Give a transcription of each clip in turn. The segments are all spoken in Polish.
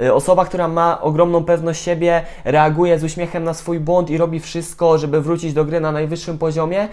Y, Osoba, która ma ogromną pewność siebie, reaguje z uśmiechem na swój błąd i robi wszystko, żeby wrócić do gry na najwyższym poziomie.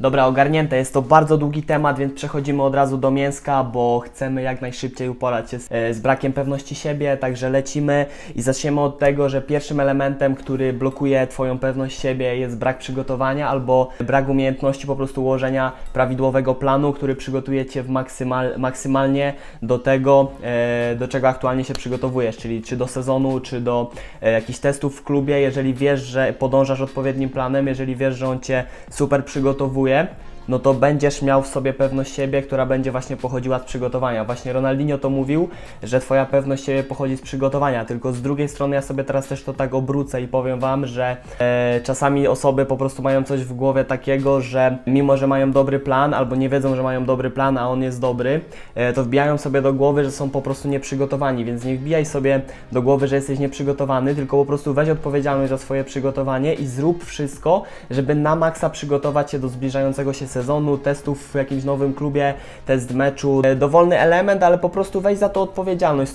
Dobra, ogarnięte. Jest to bardzo długi temat, więc przechodzimy od razu do mięska, bo chcemy jak najszybciej uporać się z, e, z brakiem pewności siebie, także lecimy i zaczniemy od tego, że pierwszym elementem, który blokuje Twoją pewność siebie jest brak przygotowania albo brak umiejętności po prostu ułożenia prawidłowego planu, który przygotuje Cię w maksymal, maksymalnie do tego, e, do czego aktualnie się przygotowujesz, czyli czy do sezonu, czy do e, jakichś testów w klubie, jeżeli wiesz, że podążasz odpowiednim planem, jeżeli wiesz, że on Cię super przygotowuje, seguridad no to będziesz miał w sobie pewność siebie, która będzie właśnie pochodziła z przygotowania. Właśnie Ronaldinho to mówił, że Twoja pewność siebie pochodzi z przygotowania, tylko z drugiej strony ja sobie teraz też to tak obrócę i powiem Wam, że e, czasami osoby po prostu mają coś w głowie takiego, że mimo, że mają dobry plan albo nie wiedzą, że mają dobry plan, a on jest dobry, e, to wbijają sobie do głowy, że są po prostu nieprzygotowani, więc nie wbijaj sobie do głowy, że jesteś nieprzygotowany, tylko po prostu weź odpowiedzialność za swoje przygotowanie i zrób wszystko, żeby na maksa przygotować się do zbliżającego się sezonu, testów w jakimś nowym klubie, test meczu. E, Dowolny element, ale po prostu weź za to odpowiedzialność,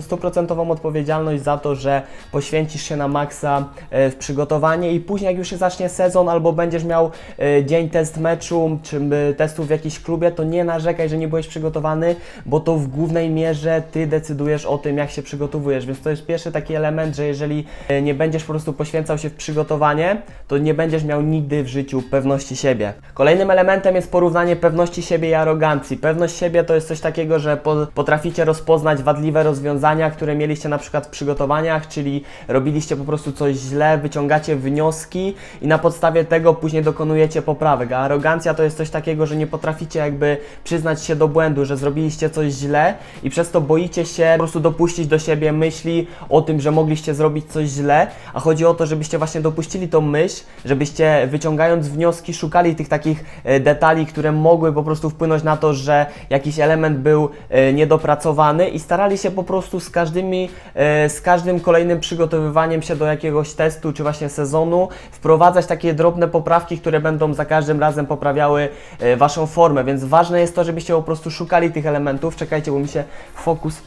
stuprocentową odpowiedzialność za to, że poświęcisz się na maksa e, w przygotowanie i później jak już się zacznie sezon albo będziesz miał e, dzień test meczu czy testów w jakimś klubie, to nie narzekaj, że nie byłeś przygotowany, bo to w głównej mierze Ty decydujesz o tym, jak się przygotowujesz, więc to jest pierwszy taki element, że jeżeli nie będziesz po prostu poświęcał się w przygotowanie, to nie będziesz miał nigdy w życiu pewności siebie. Kolejnym elementem jest porównanie pewności siebie i arogancji. Pewność siebie to jest coś takiego, że po, potraficie rozpoznać wadliwe rozwiązania, które mieliście na przykład w przygotowaniach, czyli robiliście po prostu coś źle, wyciągacie wnioski i na podstawie tego później dokonujecie poprawek. A arogancja to jest coś takiego, że nie potraficie jakby przyznać się do błędu, że zrobiliście coś źle i przez to boicie się po prostu dopuścić do siebie myśli o tym, że mogliście zrobić coś źle, a chodzi o to, żebyście właśnie dopuścili tą myśl, żebyście wyciągając wnioski szukali tych takich detali, które mogły po prostu wpłynąć na to, że jakiś element był e, niedopracowany i starali się po prostu z każdymi, e, z każdym kolejnym przygotowywaniem się do jakiegoś testu czy właśnie sezonu wprowadzać takie drobne poprawki, które będą za każdym razem poprawiały e, Waszą formę, więc ważne jest to, żebyście po prostu szukali tych elementów. Czekajcie, bo mi się fokus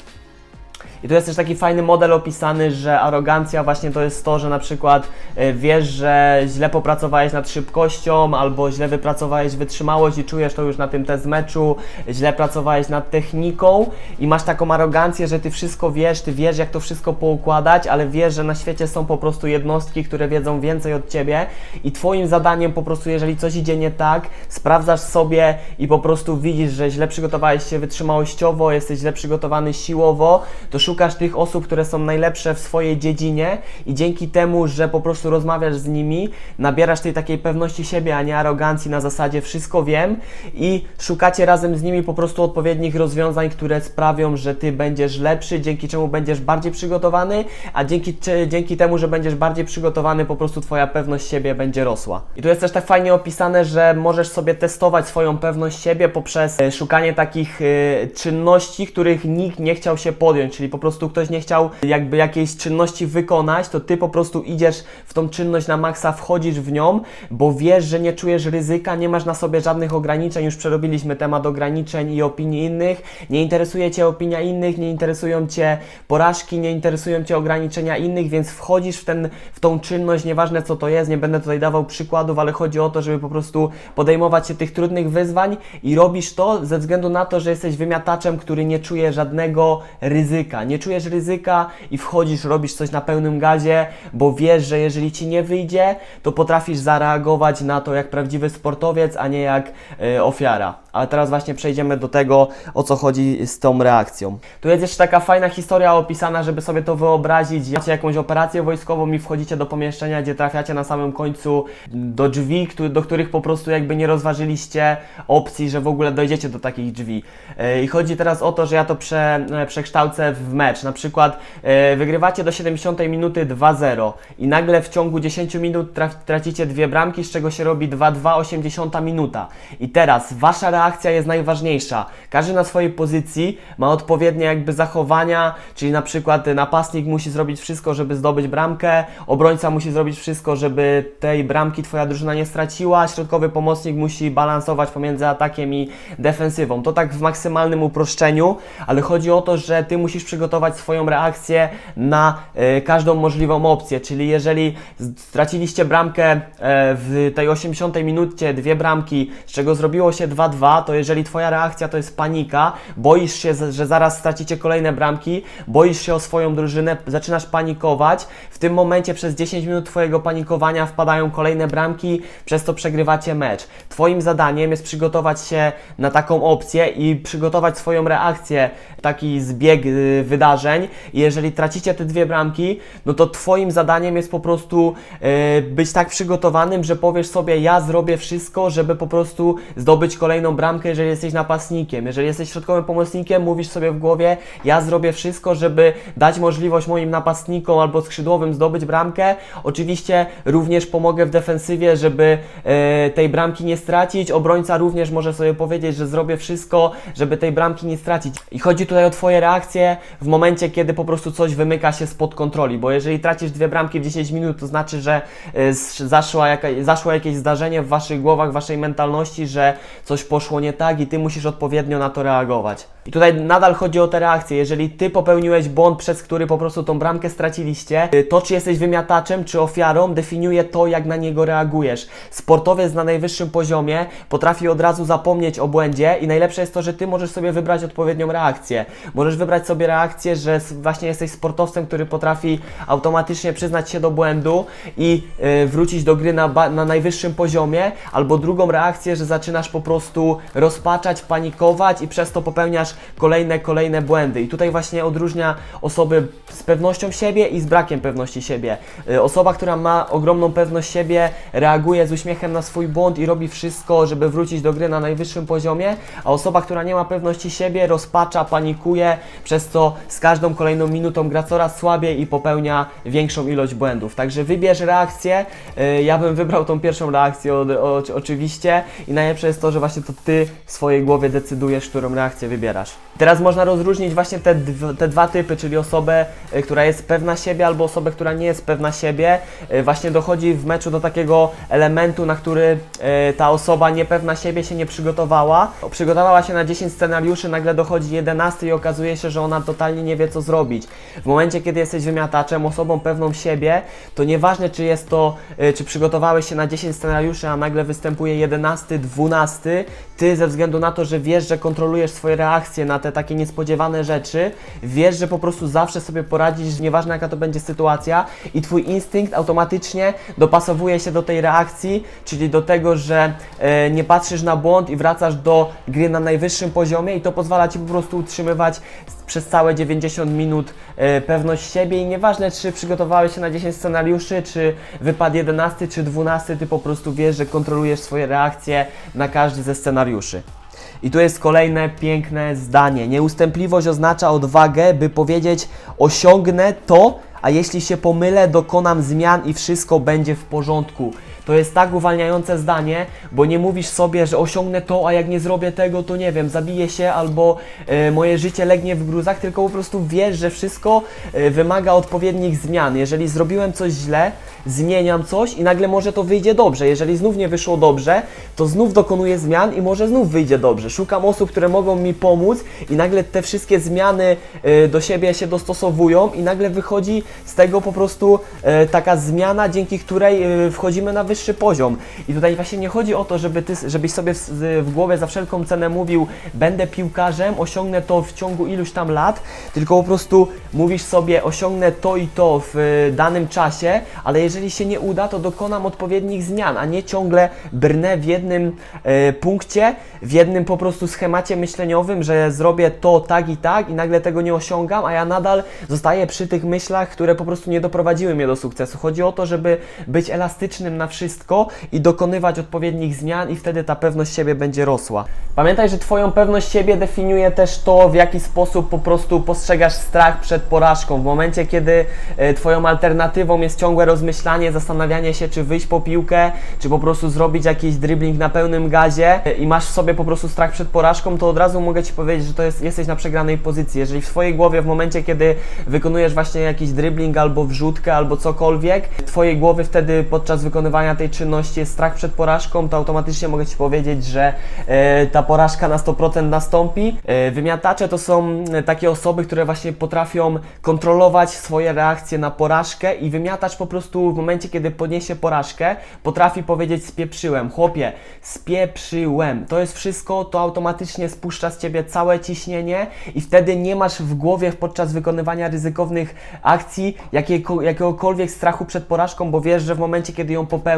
i tu jest też taki fajny model opisany, że arogancja właśnie to jest to, że na przykład e, wiesz, że źle popracowałeś nad szybkością albo źle wypracowałeś wytrzymałość i czujesz to już na tym test meczu, źle pracowałeś nad techniką i masz taką arogancję, że ty wszystko wiesz, ty wiesz jak to wszystko poukładać, ale wiesz, że na świecie są po prostu jednostki, które wiedzą więcej od ciebie i twoim zadaniem po prostu, jeżeli coś idzie nie tak, sprawdzasz sobie i po prostu widzisz, że źle przygotowałeś się wytrzymałościowo, jesteś źle przygotowany siłowo, to szukasz tych osób, które są najlepsze w swojej dziedzinie i dzięki temu, że po prostu rozmawiasz z nimi, nabierasz tej takiej pewności siebie, a nie arogancji na zasadzie wszystko wiem i szukacie razem z nimi po prostu odpowiednich rozwiązań, które sprawią, że ty będziesz lepszy, dzięki czemu będziesz bardziej przygotowany, a dzięki, dzięki temu, że będziesz bardziej przygotowany, po prostu twoja pewność siebie będzie rosła. I tu jest też tak fajnie opisane, że możesz sobie testować swoją pewność siebie poprzez e, szukanie takich e, czynności, których nikt nie chciał się podjąć, czyli po prostu ktoś nie chciał jakby jakiejś czynności wykonać, to ty po prostu idziesz w tą czynność na maksa, wchodzisz w nią, bo wiesz, że nie czujesz ryzyka, nie masz na sobie żadnych ograniczeń, już przerobiliśmy temat ograniczeń i opinii innych, nie interesuje cię opinia innych, nie interesują cię porażki, nie interesują cię ograniczenia innych, więc wchodzisz w, ten, w tą czynność, nieważne co to jest, nie będę tutaj dawał przykładów, ale chodzi o to, żeby po prostu podejmować się tych trudnych wyzwań i robisz to ze względu na to, że jesteś wymiataczem, który nie czuje żadnego ryzyka, nie czujesz ryzyka i wchodzisz, robisz coś na pełnym gazie, bo wiesz, że jeżeli ci nie wyjdzie, to potrafisz zareagować na to jak prawdziwy sportowiec, a nie jak e, ofiara. Ale teraz właśnie przejdziemy do tego, o co chodzi z tą reakcją. Tu jest jeszcze taka fajna historia opisana, żeby sobie to wyobrazić. Macie jakąś operację wojskową i wchodzicie do pomieszczenia, gdzie trafiacie na samym końcu do drzwi, do których po prostu jakby nie rozważyliście opcji, że w ogóle dojdziecie do takich drzwi. E, I chodzi teraz o to, że ja to prze, e, przekształcę w mecz. Na przykład e, wygrywacie do 70 minuty 2-0 i nagle w ciągu 10 minut tracicie dwie bramki, z czego się robi 2-2, 80 minuta. I teraz wasza reakcja jest najważniejsza. Każdy na swojej pozycji ma odpowiednie jakby zachowania, czyli na przykład napastnik musi zrobić wszystko, żeby zdobyć bramkę, obrońca musi zrobić wszystko, żeby tej bramki twoja drużyna nie straciła, środkowy pomocnik musi balansować pomiędzy atakiem i defensywą. To tak w maksymalnym uproszczeniu, ale chodzi o to, że ty musisz przygotować swoją reakcję na e, każdą możliwą opcję, czyli jeżeli straciliście bramkę e, w tej 80 minucie, dwie bramki, z czego zrobiło się 2-2, to jeżeli twoja reakcja to jest panika, boisz się, że zaraz stracicie kolejne bramki, boisz się o swoją drużynę, zaczynasz panikować, w tym momencie przez 10 minut twojego panikowania wpadają kolejne bramki, przez to przegrywacie mecz. Twoim zadaniem jest przygotować się na taką opcję i przygotować swoją reakcję, taki zbieg y, wydarzeń. Jeżeli tracicie te dwie bramki, no to Twoim zadaniem jest po prostu y, być tak przygotowanym, że powiesz sobie, ja zrobię wszystko, żeby po prostu zdobyć kolejną bramkę, jeżeli jesteś napastnikiem. Jeżeli jesteś środkowym pomocnikiem, mówisz sobie w głowie, ja zrobię wszystko, żeby dać możliwość moim napastnikom albo skrzydłowym zdobyć bramkę. Oczywiście również pomogę w defensywie, żeby e, tej bramki nie stracić. Obrońca również może sobie powiedzieć, że zrobię wszystko, żeby tej bramki nie stracić. I chodzi tutaj o Twoje reakcje w momencie, kiedy po prostu coś wymyka się spod kontroli, bo jeżeli tracisz dwie bramki w 10 minut, to znaczy, że e, jaka, zaszło jakieś zdarzenie w Waszych głowach, w Waszej mentalności, że coś poszło nie tak i Ty musisz odpowiednio na to reagować. I tutaj nadal chodzi o te reakcje. Jeżeli Ty popełniłeś błąd, przez który po prostu tą bramkę straciliście, y, to czy jesteś wymiataczem, czy ofiarą, definiuje to, jak na niego reagujesz. Sportowiec na najwyższym poziomie potrafi od razu zapomnieć o błędzie i najlepsze jest to, że Ty możesz sobie wybrać odpowiednią reakcję. Możesz wybrać sobie reakcję, że s- właśnie jesteś sportowcem, który potrafi automatycznie przyznać się do błędu i y, wrócić do gry na, na najwyższym poziomie, albo drugą reakcję, że zaczynasz po prostu rozpaczać, panikować i przez to popełniasz kolejne, kolejne błędy. I tutaj właśnie odróżnia osoby z pewnością siebie i z brakiem pewności siebie. Y, Osoba, która ma ogromną pewność siebie, reaguje z uśmiechem na swój błąd i robi wszystko, żeby wrócić do gry na najwyższym poziomie, a osoba, która nie ma pewności siebie, rozpacza, panikuje, przez co z każdą kolejną minutą gra coraz słabiej i popełnia większą ilość błędów. Także wybierz reakcję. Y, Ja bym wybrał tą pierwszą reakcję oczywiście i najlepsze jest to, że właśnie to ty w swojej głowie decydujesz, którą reakcję wybierasz. Teraz można rozróżnić właśnie te, te dwa typy, czyli osobę, y, która jest pewna siebie albo osobę, która nie jest pewna siebie. Y, Właśnie dochodzi w meczu do takiego elementu, na który ta osoba niepewna siebie się nie przygotowała. Przygotowała się na 10 scenariuszy, nagle dochodzi 11 i okazuje się, że ona totalnie nie wie co zrobić. W momencie, kiedy jesteś wymiataczem, osobą pewną siebie, to nieważne czy jest to, y, czy przygotowałeś się na 10 scenariuszy, a nagle występuje 11, 12, ty ze względu na to, że wiesz, że kontrolujesz swoje reakcje na te takie niespodziewane rzeczy, wiesz, że po prostu zawsze sobie poradzisz, nieważne jaka to będzie sytuacja i twój instynkt automatycznie dopasowuje się do tej reakcji, czyli do tego, że e, nie patrzysz na błąd i wracasz do gry na najwyższym poziomie i to pozwala ci po prostu utrzymywać przez całe 90 minut e, pewność siebie i nieważne czy przygotowałeś się na 10 scenariuszy, czy wypadł 11 czy 12, ty po prostu wiesz, że kontrolujesz swoje reakcje na każdy ze scenariuszy. I tu jest kolejne piękne zdanie. Nieustępliwość oznacza odwagę, by powiedzieć: osiągnę to, a jeśli się pomylę, dokonam zmian i wszystko będzie w porządku. To jest tak uwalniające zdanie, bo nie mówisz sobie, że osiągnę to, a jak nie zrobię tego, to nie wiem, zabiję się albo e, moje życie legnie w gruzach, tylko po prostu wiesz, że wszystko e, wymaga odpowiednich zmian. Jeżeli zrobiłem coś źle, zmieniam coś i nagle może to wyjdzie dobrze. Jeżeli znów nie wyszło dobrze, to znów dokonuję zmian i może znów wyjdzie dobrze. Szukam osób, które mogą mi pomóc i nagle te wszystkie zmiany e, do siebie się dostosowują i nagle wychodzi z tego po prostu taka zmiana, dzięki której wchodzimy na wyższy poziom. I tutaj właśnie nie chodzi o to, żeby ty, żebyś sobie w, w głowie za wszelką cenę mówił, będę piłkarzem, osiągnę to w ciągu iluś tam lat, tylko po prostu mówisz sobie, osiągnę to i to w e, danym czasie, ale jeżeli się nie uda, to dokonam odpowiednich zmian, a nie ciągle brnę w jednym e, punkcie, w jednym po prostu schemacie myśleniowym, że zrobię to tak i tak i nagle tego nie osiągam, a ja nadal zostaję przy tych myślach, które po prostu nie doprowadziły mnie do sukcesu. Chodzi o to, żeby być elastycznym na wszystko i dokonywać odpowiednich zmian i wtedy ta pewność siebie będzie rosła. Pamiętaj, że Twoją pewność siebie definiuje też to, w jaki sposób po prostu postrzegasz strach przed porażką. W momencie, kiedy e, Twoją alternatywą jest ciągłe rozmyślanie, zastanawianie się, czy wyjść po piłkę, czy po prostu zrobić jakiś dribbling na pełnym gazie e, i masz w sobie po prostu strach przed porażką, to od razu mogę Ci powiedzieć, że to jest, jesteś na przegranej pozycji. Jeżeli w swojej głowie w momencie, kiedy wykonujesz właśnie jakiś dribbling albo wrzutkę albo cokolwiek, Twojej głowy wtedy podczas wykonywania tej czynności jest strach przed porażką, to automatycznie mogę Ci powiedzieć, że e, ta porażka na 100% nastąpi. E, wymiatacze to są e, takie osoby, które właśnie potrafią kontrolować swoje reakcje na porażkę i wymiatacz po prostu w momencie, kiedy podniesie porażkę, potrafi powiedzieć spieprzyłem. Chłopie, spieprzyłem. To jest wszystko, to automatycznie spuszcza z Ciebie całe ciśnienie i wtedy nie masz w głowie podczas wykonywania ryzykownych akcji jakiego, jakiegokolwiek strachu przed porażką, bo wiesz, że w momencie, kiedy ją popełnisz,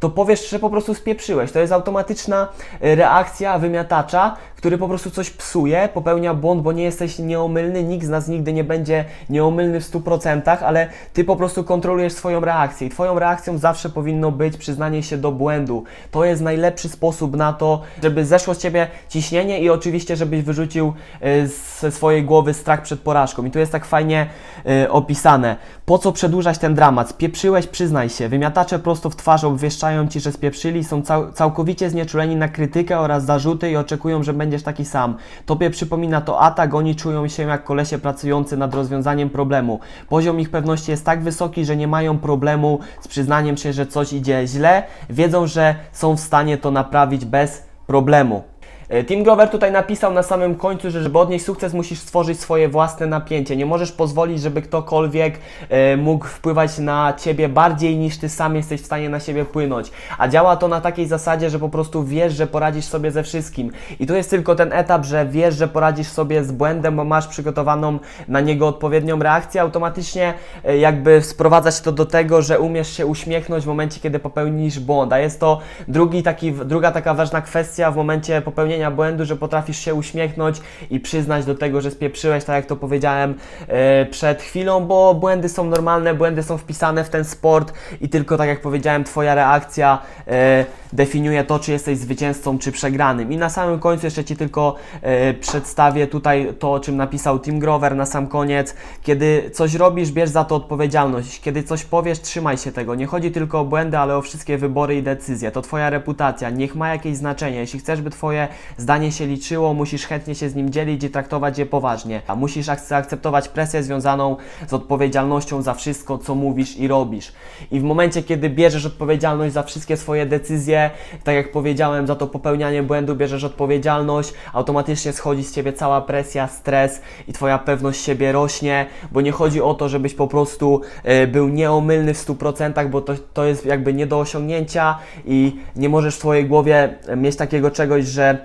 to powiesz, że po prostu spieprzyłeś. To jest automatyczna e, reakcja wymiatacza, który po prostu coś psuje, popełnia błąd, bo nie jesteś nieomylny, nikt z nas nigdy nie będzie nieomylny w 100%, ale ty po prostu kontrolujesz swoją reakcję i twoją reakcją zawsze powinno być przyznanie się do błędu. To jest najlepszy sposób na to, żeby zeszło z ciebie ciśnienie i oczywiście, żebyś wyrzucił e, ze swojej głowy strach przed porażką. I tu jest tak fajnie e, opisane. Po co przedłużać ten dramat? Spieprzyłeś, przyznaj się. Wymiatacze prosto w twarz obwieszczają ci, że spieprzyli, są cał całkowicie znieczuleni na krytykę oraz zarzuty i oczekują, że będziesz taki sam. Tobie przypomina to atak, oni czują się jak kolesie pracujący nad rozwiązaniem problemu. Poziom ich pewności jest tak wysoki, że nie mają problemu z przyznaniem się, że coś idzie źle. Wiedzą, że są w stanie to naprawić bez problemu. E, Tim Grover tutaj napisał na samym końcu, że żeby odnieść sukces, musisz stworzyć swoje własne napięcie. Nie możesz pozwolić, żeby ktokolwiek e, mógł wpływać na ciebie bardziej niż ty sam jesteś w stanie na siebie płynąć. A działa to na takiej zasadzie, że po prostu wiesz, że poradzisz sobie ze wszystkim. I tu jest tylko ten etap, że wiesz, że poradzisz sobie z błędem, bo masz przygotowaną na niego odpowiednią reakcję. Automatycznie e, jakby sprowadza się to do tego, że umiesz się uśmiechnąć w momencie, kiedy popełnisz błąd. A jest to drugi taki, druga taka ważna kwestia w momencie popełnienia błędu, że potrafisz się uśmiechnąć i przyznać do tego, że spieprzyłeś, tak jak to powiedziałem e, przed chwilą, bo błędy są normalne, błędy są wpisane w ten sport i tylko tak jak powiedziałem, Twoja reakcja e, definiuje to, czy jesteś zwycięzcą, czy przegranym. I na samym końcu jeszcze Ci tylko e, przedstawię tutaj to, o czym napisał Tim Grover na sam koniec. Kiedy coś robisz, bierz za to odpowiedzialność. Kiedy coś powiesz, trzymaj się tego. Nie chodzi tylko o błędy, ale o wszystkie wybory i decyzje. To Twoja reputacja. Niech ma jakieś znaczenie. Jeśli chcesz, by Twoje zdanie się liczyło, musisz chętnie się z nim dzielić i traktować je poważnie. A musisz ak- zaakceptować presję związaną z odpowiedzialnością za wszystko, co mówisz i robisz. I w momencie, kiedy bierzesz odpowiedzialność za wszystkie swoje decyzje, tak jak powiedziałem, za to popełnianie błędu bierzesz odpowiedzialność, automatycznie schodzi z ciebie cała presja, stres i twoja pewność siebie rośnie, bo nie chodzi o to, żebyś po prostu e, był nieomylny w 100%, bo to, to jest jakby nie do osiągnięcia i nie możesz w swojej głowie e, mieć takiego czegoś, że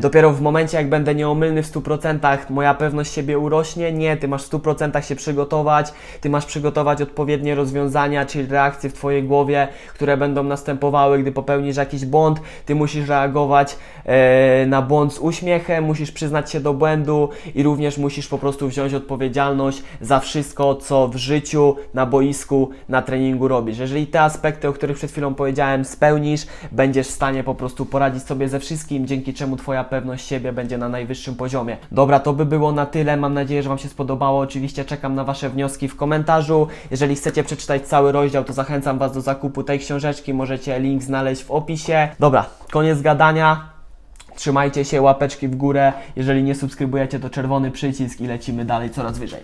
dopiero w momencie, jak będę nieomylny w 100%, moja pewność siebie urośnie. Nie, ty masz w 100% się przygotować, ty masz przygotować odpowiednie rozwiązania, czyli reakcje w twojej głowie, które będą następowały, gdy popełnisz jakiś błąd. Ty musisz reagować e, na błąd z uśmiechem, musisz przyznać się do błędu i również musisz po prostu wziąć odpowiedzialność za wszystko, co w życiu, na boisku, na treningu robisz. Jeżeli te aspekty, o których przed chwilą powiedziałem, spełnisz, będziesz w stanie po prostu poradzić sobie ze wszystkim, dzięki czemu Twoja pewność siebie będzie na najwyższym poziomie. Dobra, to by było na tyle. Mam nadzieję, że Wam się spodobało. Oczywiście czekam na Wasze wnioski w komentarzu. Jeżeli chcecie przeczytać cały rozdział, to zachęcam Was do zakupu tej książeczki. Możecie link znaleźć w opisie. Dobra, koniec gadania. Trzymajcie się, łapeczki w górę. Jeżeli nie subskrybujecie, to czerwony przycisk i lecimy dalej coraz wyżej.